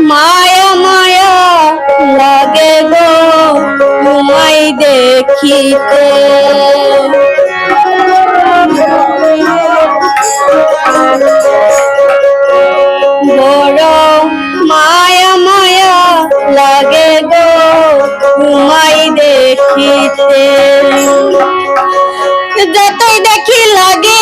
মায়া মায়া লাগে গো, তোমায় দেখিতে। বড় মায়া মায়া লাগে গো, তোমায় দেখিতে। যতই দেখি লাগে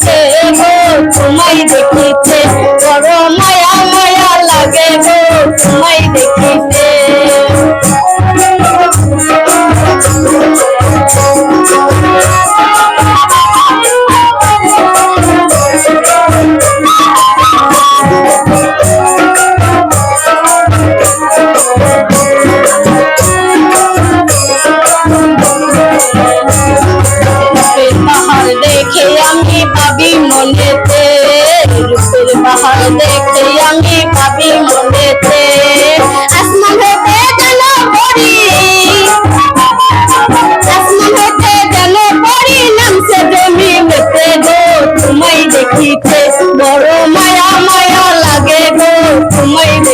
গেছে তোমায় দেখিতে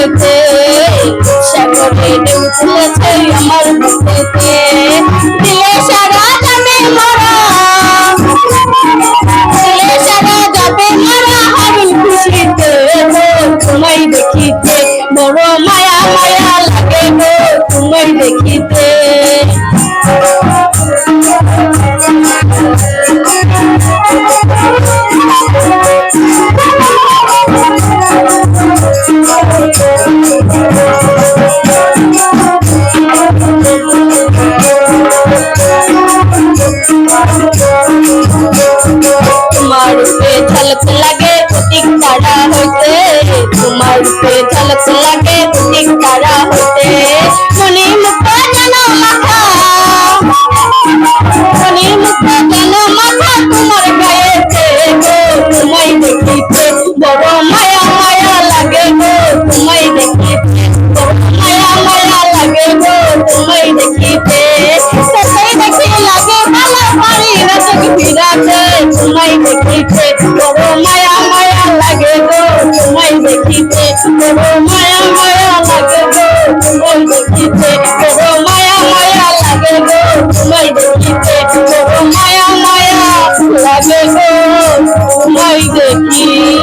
বুকেতে সাগরে ঢেউ তুলেছে আমার বুকেতে Let's like তবু মায়া মায়া লাগে গো তোমায় দেখিতে তবু মায়া মায়া লাগে গো তোমায় দেখিতে তবু মায়া মায়া লাগে গো তোমায় দেখিতে